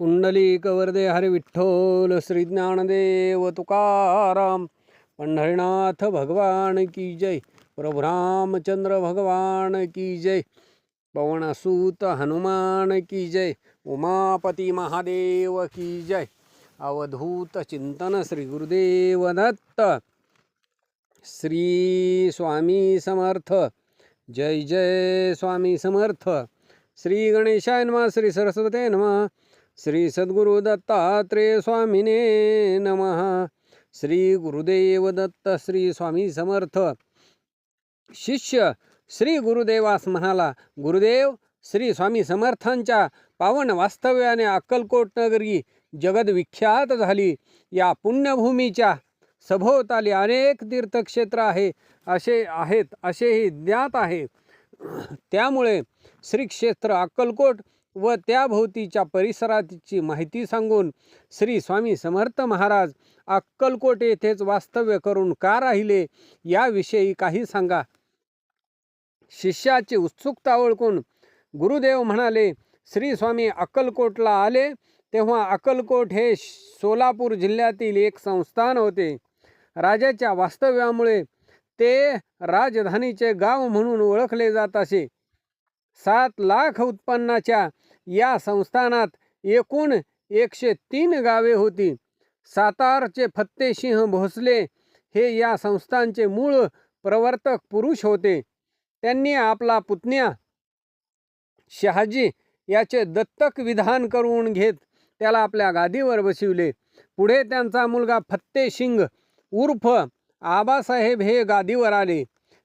पुंडलिक वरदे हरी विठ्ठल तुकाराम पंढरीनाथ भगवान की जय प्रभु रामचंद्र भगवान की जय पवनसूत हनुमान की जय उमापती महादेव की जय अवधूत चिंतन श्री गुरुदेव दत्त श्री स्वामी समर्थ जय जय स्वामी समर्थ श्री गणेशाय नमः श्री सरस्वते नमः श्री सद्गुरु दत्तात्रेय स्वामिने नमः. श्री गुरुदेव दत्त श्री स्वामी समर्थ. शिष्य श्री गुरुदेवास म्हणाला गुरुदेव श्री स्वामी समर्थांच्या पावन वास्तव्याने अक्कलकोट नगरी जगदविख्यात झाली. या पुण्यभूमीच्या सभोवताली अनेक तीर्थक्षेत्र आहे असे आहेत असेही ज्ञात आहे. त्यामुळे श्री क्षेत्र अक्कलकोट व त्याभोवतीच्या परिसराची माहिती सांगून श्री स्वामी समर्थ महाराज अक्कलकोट येथेच वास्तव्य करून का राहिले याविषयी काही सांगा. शिष्याची उत्सुकता ओळखून गुरुदेव म्हणाले श्री स्वामी अक्कलकोटला आले तेव्हा अक्कलकोट हे सोलापूर जिल्ह्यातील एक संस्थान होते. राजाच्या वास्तव्यामुळे ते राजधानीचे गाव म्हणून ओळखले जात असे. सात लाख उत्पन्नाच्या या संस्थानात एकूण एकशे तीन गावे होती. सातारचे फत्तेसिंह भोसले हे या संस्थांचे मूळ प्रवर्तक पुरुष होते. त्यांनी आपला पुतण्या शहाजी याचे दत्तक विधान करून घेत त्याला आपल्या गादीवर बसविले. पुढे त्यांचा मुलगा फत्तेसिंग उर्फ आबासाहेब हे गादीवर आले.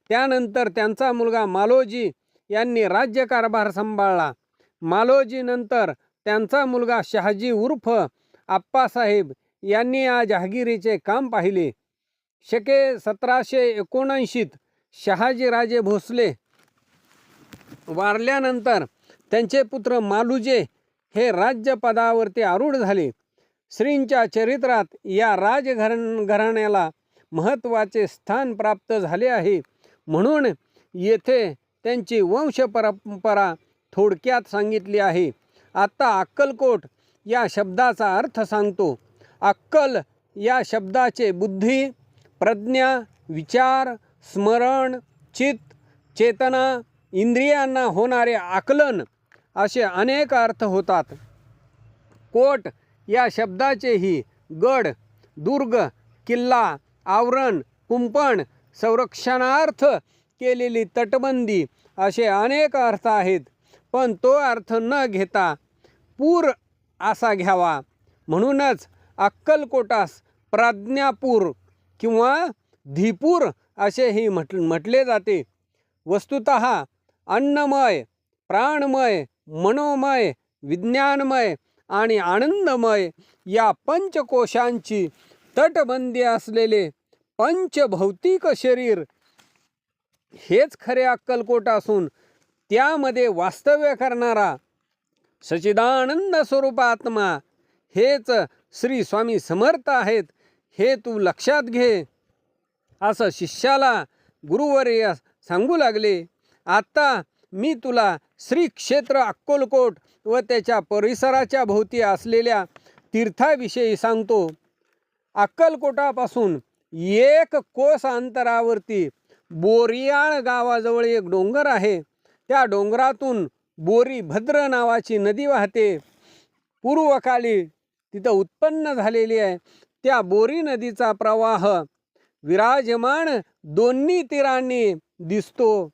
त्यानंतर त्यांचा मुलगा मालोजी यांनी राज्यकारभार सांभाळला. मालोजीनंतर त्यांचा मुलगा शहाजी उर्फ आप्पासाहेब यांनी या जहागिरीचे काम पाहिले. शके सतराशे एकोणऐंशीत शहाजीराजे भोसले वारल्यानंतर त्यांचे पुत्र मालुजे हे राज्यपदावरती आरूढ झाले. श्रींच्या चरित्रात या राजघराण घराण्याला महत्त्वाचे स्थान प्राप्त झाले आहे. म्हणून येथे त्यांची वंश परंपरा थोडक्यात सांगितली आहे. आता अक्कलकोट या शब्दाचा अर्थ सांगतो. अक्कल या शब्दाचे बुद्धी प्रज्ञा विचार स्मरण चित्त चेतना इंद्रियांना होणारे आकलन असे अनेक अर्थ होतात. कोट या शब्दाचेही गड दुर्ग किल्ला आवरण कुंपण संरक्षणार्थ केलेली तटबंदी असे अनेक अर्थ आहेत. पण तो अर्थ न घेता पूर असा घ्यावा. म्हणूनच अक्कलकोटास प्राज्ञापूर किंवा धीपूर असेही म्हट म्हटले जाते. वस्तुत अन्नमय प्राणमय मनोमय विज्ञानमय आणि आनंदमय या पंचकोशांची तटबंदी असलेले पंचभौतिक शरीर हेच खरे अक्कलकोट असून त्यामध्ये वास्तव्य करणारा सचिदानंद स्वरूप आत्मा हेच श्री स्वामी समर्थ आहेत हे तू लक्षात घे. असं शिष्याला गुरुवर्य सांगू लागले आत्ता मी तुला श्री क्षेत्र अक्कलकोट व त्याच्या परिसराच्या भोवती असलेल्या तीर्थाविषयी सांगतो. अक्कलकोटापासून एक कोस अंतरावरती बोरियाळ गावाजवळ एक डोंगर आहे. त्या डोंगरातून बोरी भद्र नावाची नदी वाहते. पूर्वकाली तिथं उत्पन्न झालेली आहे. त्या बोरी नदीचा प्रवाह विराजमान दोन्ही तीरांनी दिसतो.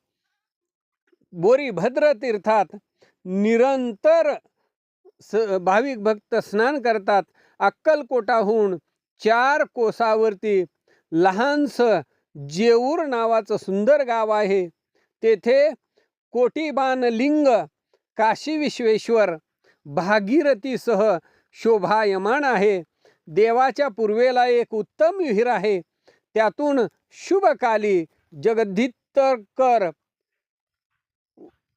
बोरी भद्र तीर्थात निरंतर स भाविक भक्त स्नान करतात. अक्कलकोटाहून चार कोसावरती लहानसं जेऊर नावाचं सुंदर गाव आहे. तेथे कोटीबान लिंग काशी विश्वेश्वर भागीरथीसह शोभायमान आहे. देवाच्या पूर्वेला एक उत्तम विहीर आहे. त्यातून शुभकाली जगद्धितकर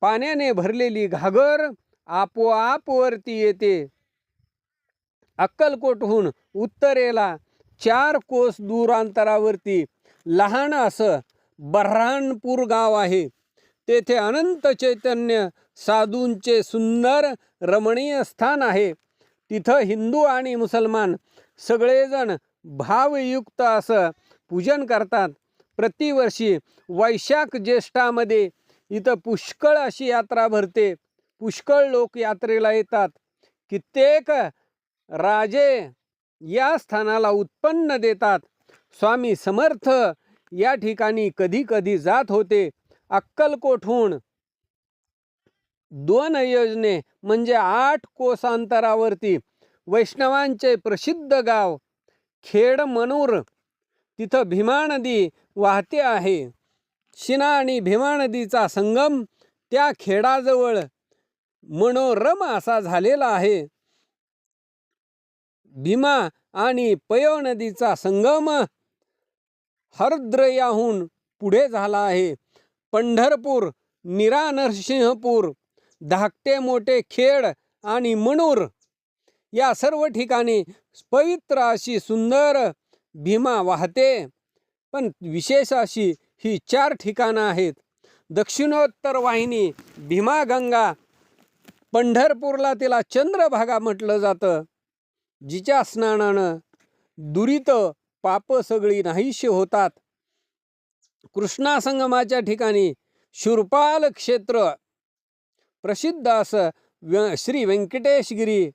पाण्याने भरलेली घागर आपोआप वरती येते. अक्कलकोटहून उत्तरेला चार कोस दूरांतरावरती लहान असं बऱ्हाणपूर गाव आहे. तेथे अनंत चैतन्य साधूंचे सुंदर रमणीय स्थान आहे. तिथं हिंदू आणि मुसलमान सगळेजण भावयुक्त असं पूजन करतात. प्रतिवर्षी वैशाख ज्येष्ठामध्ये इथं पुष्कळ अशी यात्रा भरते. पुष्कळ लोक यात्रेला येतात. कित्येक राजे या स्थानाला उत्पन्न देतात. स्वामी समर्थ या ठिकाणी कधी कधी जात होते. अक्कलकोठून दोन योजने म्हणजे आठ कोसांतरावरती वैष्णवांचे प्रसिद्ध गाव खेड मनूर तिथं भीमा नदी वाहते आहे. शिना आणि भीमा नदीचा संगम त्या खेडाजवळ मनोरम असा झालेला आहे. भीमा आणि पयो नदीचा संगम हरद्रयाहून पुढे झाला आहे. पंढरपूर निरा नरसिंहपूर धाकटे मोठे खेड आणि मनूर या सर्व ठिकाणी पवित्र अशी सुंदर भीमा वाहते. पण विशेष अशी ही चार ठिकाणं आहेत. दक्षिणोत्तर वाहिनी भीमा गंगा पंढरपूरला तिला चंद्रभागा म्हटलं जातं जिच्या स्नानानं दुरित पाप सगळी नाहीशी होतात. कृष्णा संगमाच्या ठिकाणी शूरपाल क्षेत्र प्रसिद्ध असं व्य श्री व्यंकटेशगिरी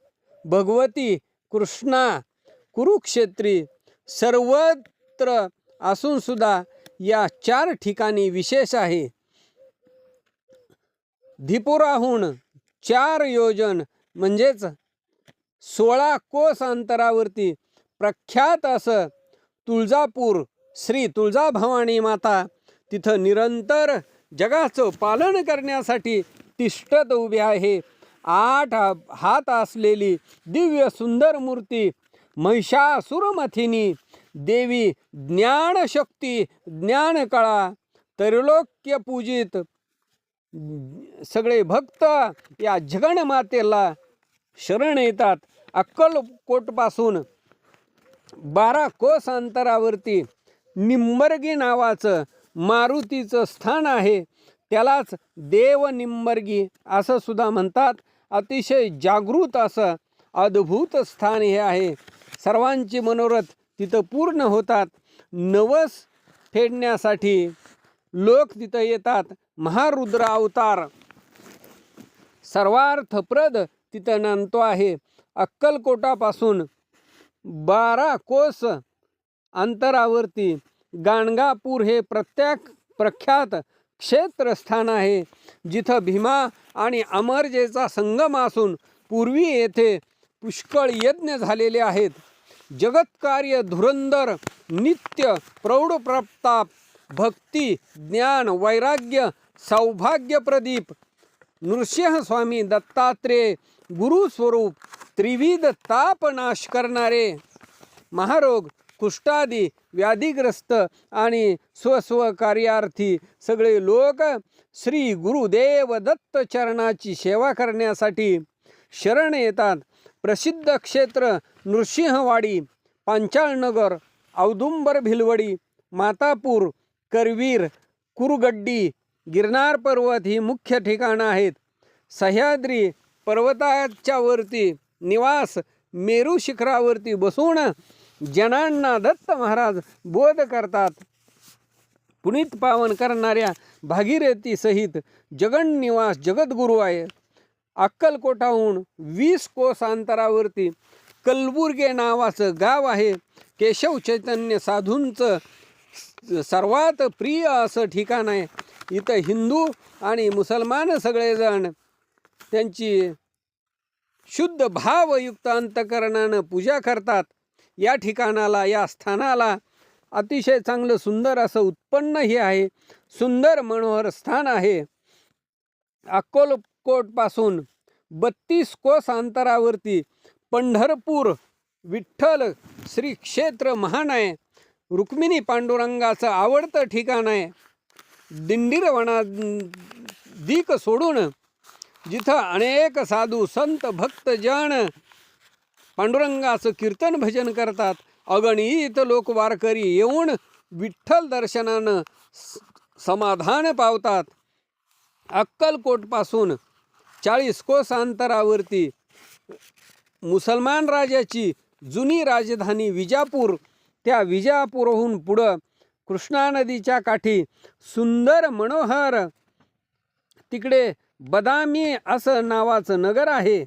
भगवती कृष्णा कुरुक्षेत्री सर्वत्र असून सुद्धा या चार ठिकाणी विशेष आहे. धिपुराहून चार योजन म्हणजेच सोळा कोस अंतरावरती प्रख्यात असं तुळजापूर श्री तुळजाभवानी माता. तिथं निरंतर जगाचं पालन करण्यासाठी तिष्ठत उभी आहे. आठ हात असलेली दिव्य सुंदर मूर्ती महिषासुरमथिनी देवी ज्ञानशक्ती ज्ञानकळा त्रिलोक्य पूजित सगळे भक्त या जगणमातेला शरण येतात. अक्कलकोटपासून बारा कोस अंतरावरती निंबर्गी नावाचं मारुतीचं स्थान आहे. त्यालाच देव निंबर्गी असं सुद्धा म्हणतात. अतिशय जागृत असं अद्भुत स्थान हे आहे. सर्वांची मनोरथ तिथं पूर्ण होतात. नवस फेडण्यासाठी लोक तिथं येतात. महारुद्र अवतार सर्वार्थप्रद तिथं नांदतो आहे. अक्कलकोटापासून बारा कोस अंतरावरती. गाणगापूर हे प्रत्येक प्रख्यात क्षेत्रस्थान आहे. जिथं भीमा आणि अमरजेचा संगम असून पूर्वी येथे पुष्कळ यज्ञ झालेले आहेत. जगत्कार्य धुरंदर नित्य प्रौढ प्रताप भक्ती ज्ञान वैराग्य सौभाग्य प्रदीप नृसिंहस्वामी दत्तात्रेय गुरुस्वरूप त्रिविध ताप नाश करणारे महारोग कुष्ठादी व्याधीग्रस्त आणि स्वस्व कार्यार्थी सगळे लोक श्री गुरुदेव दत्त चरणाची सेवा करण्यासाठी शरण येतात. प्रसिद्ध क्षेत्र नृसिंहवाडी पांचाळनगर औदुंबर भिलवडी मातापूर करवीर कुरगड्डी गिरनार पर्वत ही मुख्य ठिकाणं आहेत. सह्याद्री पर्वताच्या वरती निवास मेरू शिखरावरती बसून जनांना दत्त महाराज बोध करतात. पुनीत पावन करणाऱ्या भागीरथी सहित जगन्निवास जगद्गुरू आहे. अक्कलकोटाहून वीस कोस अंतरावरती कलबुर्गे नावाचं गाव आहे. केशव चैतन्य साधूंचं सर्वात प्रिय असं ठिकाण आहे. इथं हिंदू आणि मुसलमान सगळेजण त्यांची शुद्ध भावयुक्त अंतकरणानं पूजा करतात. या ठिकाणाला या स्थानाला अतिशय चांगलं सुंदर असं उत्पन्न हे आहे. सुंदर मनोहर स्थान आहे. अक्कोलकोटपासून बत्तीस कोस अंतरावरती पंढरपूर विठ्ठल श्री क्षेत्र महान आहे. रुक्मिणी पांडुरंगाचं आवडतं ठिकाण आहे. दिंडीरवणा दीक सोडून जिथं अनेक साधू संत भक्तजन पांडुरंगाचं कीर्तन भजन करतात. अगणित लोक वारकरी येऊन विठ्ठल दर्शनानं स- समाधान पावतात. अक्कलकोटपासून चाळीस कोस अंतरावरती मुसलमान राजाची जुनी राजधानी विजापूर त्या विजापूरहून पुढं कृष्णा नदीच्या काठी सुंदर मनोहर तिकडे बदामी असं नावाचं नगर आहे.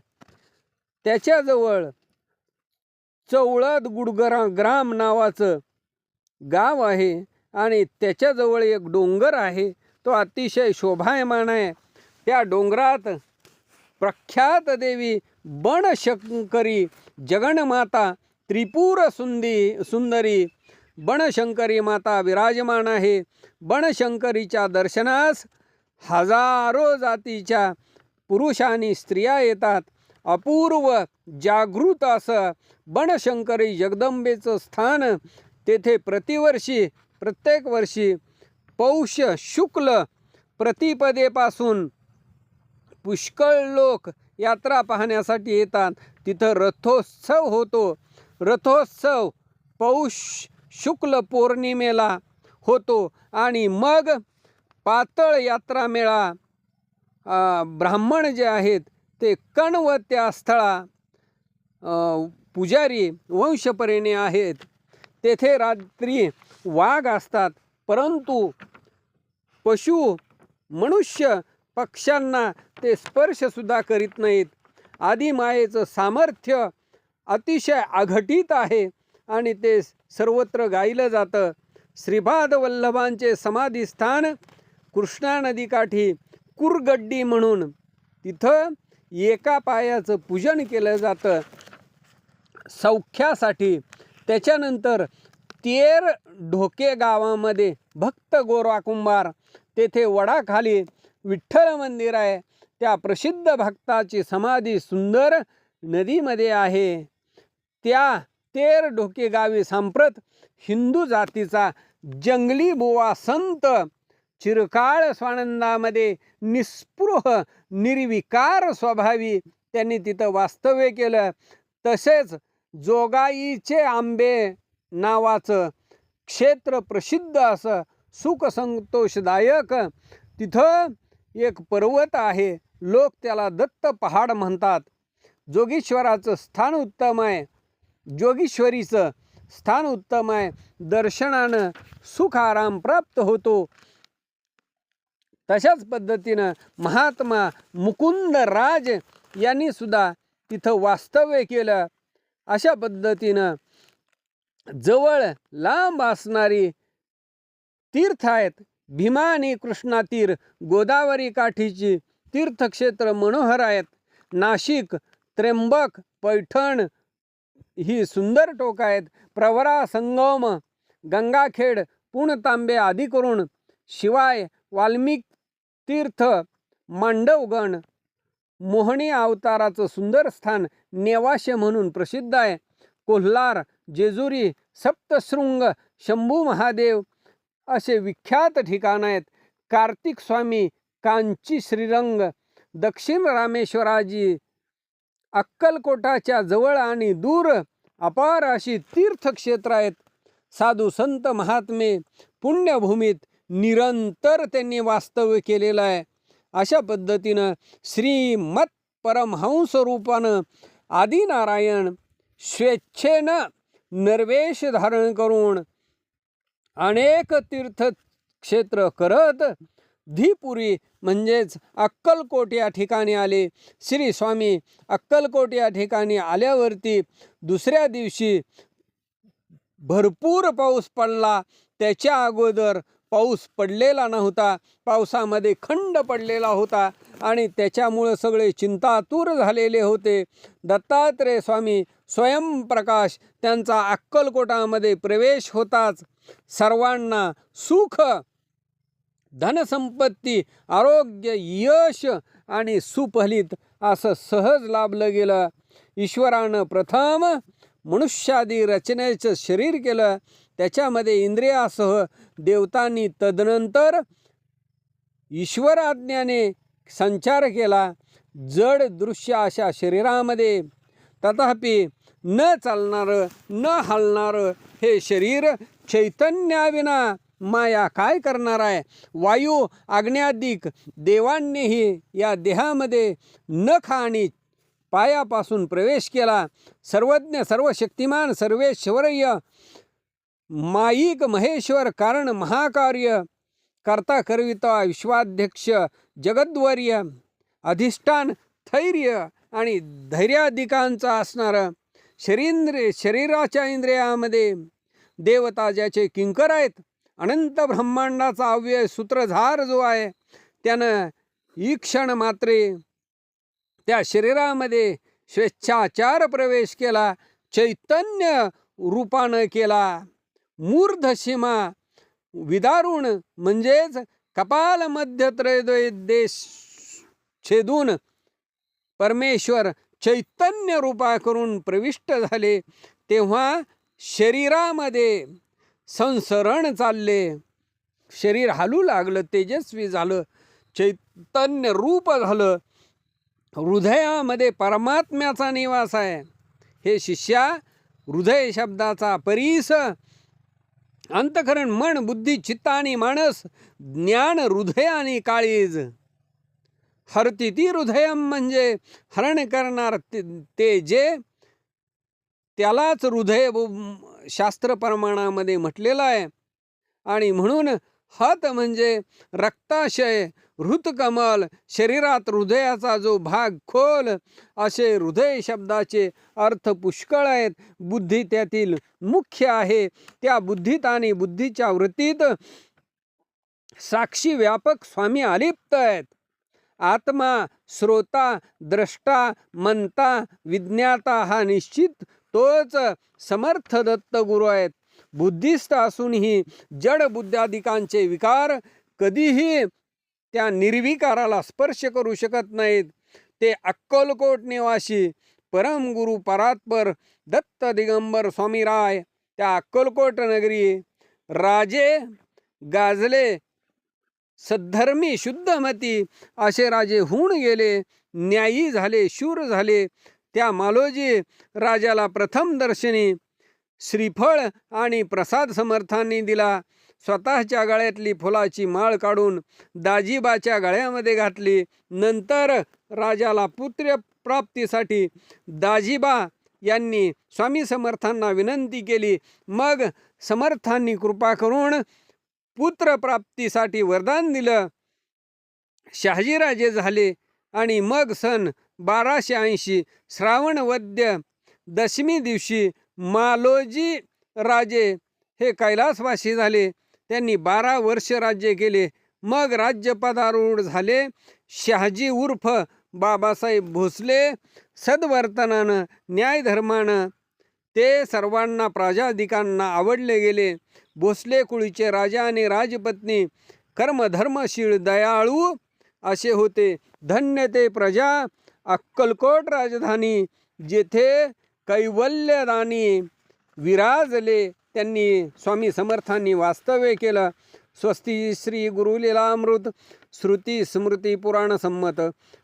त्याच्याजवळ चौळद गुडगरा ग्राम नावाचं गाव आहे आणि त्याच्याजवळ एक डोंगर आहे. तो अतिशय शोभायमान आहे. त्या डोंगरात प्रख्यात देवी बनशंकरी जगणमाता त्रिपुर सुंदी सुंदरी बनशंकरी माता विराजमान आहे. बनशंकरीच्या दर्शनास हजारो जातीच्या पुरुष आणि स्त्रिया येतात. अपूर्व जागृत असं बनशंकरी जगदंबेचं स्थान तेथे प्रतिवर्षी प्रत्येक वर्षी पौष शुक्ल प्रतिपदेपासून पुष्कळ लोक यात्रा पाहण्यासाठी येतात. तिथं रथोत्सव होतो. रथोत्सव पौष शुक्ल पौर्णिमेला होतो आणि मग पातळ यात्रा मेळा. ब्राह्मण जे आहेत ते कण व त्या स्थळा पुजारी वंशपरेने आहेत. तेथे रात्री वाघ असतात परंतु पशु मनुष्य पक्ष्यांना ते स्पर्शसुद्धा करीत नाहीत. आदिमायेचं सामर्थ्य अतिशय अघटित आहे आणि ते सर्वत्र गायलं जातं. श्रीपाद वल्लभांचे समाधीस्थान कृष्णा नदीकाठी कुरगड्डी म्हणून. तिथं एका पायाचं पूजन केलं जातं. सौख्यासाठी. त्याच्यानंतर तेर ढोके गावामध्ये भक्त गोरा कुंभार तेथे वडाखाली विठ्ठल मंदिर आहे. त्या प्रसिद्ध भक्ताची समाधी सुंदर नदीमध्ये आहे. त्या तेर ढोके गावी सांप्रत हिंदू जातीचा जंगली बुवा संत चिरकाळ स्वानंदामध्ये निस्पृह निर्विकार स्वभावी त्यांनी तिथं वास्तव्य केलं. तसेच जोगाईचे आंबे नावाचं क्षेत्र प्रसिद्ध असं सुखसंतोषदायक तिथं एक पर्वत आहे. लोक त्याला दत्त पहाड म्हणतात. जोगेश्वराचं स्थान उत्तम आहे. जोगेश्वरीचं स्थान उत्तम आहे. दर्शनानं सुख आराम प्राप्त होतो. तशाच पद्धतीनं महात्मा मुकुंद राज यांनी सुद्धा तिथं वास्तव्य केलं. अशा पद्धतीनं जवळ लांब असणारी तीर्थ आहेत. भीमा आणि कृष्णा तीर गोदावरी काठीची तीर्थक्षेत्र मनोहर आहेत. नाशिक त्र्यंबक पैठण ही सुंदर टोक आहेत. प्रवरा संगम गंगाखेड पुणतांबे आदी करून शिवाय वाल्मिक तीर्थ मांडवगण मोहणी अवताराचं सुंदर स्थान नेवाशे म्हणून प्रसिद्ध आहे. कोल्हार जेजुरी सप्तशृंग शंभू महादेव असे विख्यात ठिकाण आहेत. कार्तिक स्वामी कांची श्रीरंग दक्षिण रामेश्वराजी अक्कलकोटाच्या जवळ आणि दूर अपार अशी तीर्थक्षेत्र आहेत. साधू संत महात्मे पुण्यभूमीत निरंतर त्यांनी वास्तव्य केलेलं आहे. अशा पद्धतीनं श्रीमत परमहंस रूपानं आदिनारायण स्वेच्छेनं नर्वेश धारण करून अनेक तीर्थक्षेत्र करत धीपुरी म्हणजेच अक्कलकोट या ठिकाणी आले. श्री स्वामी अक्कलकोट या ठिकाणी आल्यावरती दुसऱ्या दिवशी भरपूर पाऊस पडला. त्याच्या अगोदर पाऊस पडलेला नव्हता पावसामध्ये खंड पडलेला होता आणि त्याच्यामुळं सगळे चिंतातूर झालेले होते. दत्तात्रेय स्वामी स्वयंप्रकाश त्यांचा अक्कलकोटामध्ये प्रवेश होताच. सर्वांना सुख धनसंपत्ती आरोग्य यश आणि सुफलित असं सहज लाभलं गेलं. ईश्वरानं प्रथम मनुष्यादी रचनेचं शरीर केलं. त्याच्यामध्ये इंद्रियासह देवतांनी तदनंतर ईश्वराज्ञाने संचार केला. जड दृश्य अशा शरीरामध्ये तथापि न चालणारं न हलणारं हे शरीर चैतन्याविना माया काय करणार आहे? वायू आग्न्यादिक देवांनीही या देहामध्ये नख आणि पायापासून प्रवेश केला. सर्वज्ञ सर्वशक्तिमान सर्वेश्वरय माईक महेश्वर कारण महाकार्य करता करविता विश्वाध्यक्ष जगद्वर्य अधिष्ठान थैर्य आणि धैर्याधिकांचा असणारं शरींद्र शरीराच्या इंद्रियामध्ये देवता ज्याचे किंकर आहेत अनंत ब्रह्मांडाचा अव्यय सूत्रधार जो आहे त्यानं ई क्षण मात्रे त्या शरीरामध्ये स्वेच्छाचार प्रवेश केला चैतन्य रूपानं केला. मूर्धसीमा विदारुण म्हणजेच कपाल मध्य देश छेदून परमेश्वर चैतन्य रूपा करून प्रविष्ट झाले तेव्हा शरीरामध्ये संसरण चालले. शरीर हालू लागलं तेजस्वी झालं चैतन्य रूप झालं. हृदयामध्ये परमात्म्याचा निवास आहे. हे शिष्या हृदय शब्दाचा परीस अंतकरण मन बुद्धी चित्त आणि माणस ज्ञान हृदय आणि काळीज. हरती ती हृदयम म्हणजे हरण करणार ते- ते जे त्यालाच हृदय शास्त्र प्रमाणामध्ये म्हटलेलं आहे. आणि म्हणून हत म्हणजे रक्ताशय हृतकमल शरीरात हृदयाचा जो भाग खोल असे हृदय शब्दाचे अर्थ पुष्कळ आहेत. बुद्धी त्यातील मुख्य आहे. त्या बुद्धीत आणि बुद्धीच्या वृत्तीत साक्षी व्यापक स्वामी अलिप्त आहेत. आत्मा श्रोता द्रष्टा मनता विज्ञाता हा निश्चित तोच समर्थ दत्त गुरु आहेत. बुद्धिस्ट असूनही जड बुद्धाधिकांचे विकार कधीही त्या निर्विकाराला स्पर्श करू शकत नाहीत. ते अक्कलकोट निवासी परमगुरु परात्पर दत्त दिगंबर स्वामी राय त्या अक्कलकोट नगरी राजे गाजले सद्धर्मी शुद्धमती असे राजे होऊन गेले न्यायी झाले शूर झाले. त्या मालोजी राजाला प्रथम दर्शनी श्रीफळ आणि प्रसाद समर्थांनी दिला. स्वतःच्या गळ्यातली फुलाची माळ काढून दाजीबाच्या गळ्यामध्ये घातली. नंतर राजाला पुत्र प्राप्तीसाठी दाजीबा यांनी स्वामी समर्थांना विनंती केली. मग समर्थांनी कृपा करून पुत्र प्राप्तीसाठी वरदान दिलं. शहाजीराजे झाले आणि मग सन बाराशे ऐंशी श्रावण वद्य दशमी दिवशी मालोजी राजे हे कैलासवासी झाले. त्यांनी बारा वर्ष राज्य केले. मग राज्यपदारूढ झाले शहाजी उर्फ बाबासाहेब भोसले. सद्वर्तनानं न्यायधर्मानं ते सर्वांना प्राजाधिकांना आवडले गेले. भोसले कुळीचे राजा आणि राजपत्नी कर्मधर्मशील दयाळू असे होते. धन्य ते प्रजा अक्कलकोट राजधानी जेथे कैवल्यदानी विराजले. त्यांनी स्वामी समर्थांनी वास्तव्य केलं. स्वस्ती श्री गुरुलीलामृत श्रुती स्मृती पुराण संमत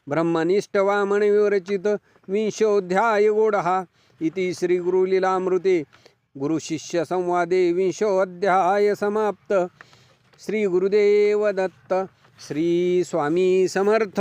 ब्रह्मनिष्ठ वामन विरचित विंशोऽध्याय गोडहा इति श्री गुरुलीलामृते गुरुशिष्य संवादे विंशोऽध्याय समाप्त. श्री गुरुदेव दत्त श्री स्वामी समर्थ.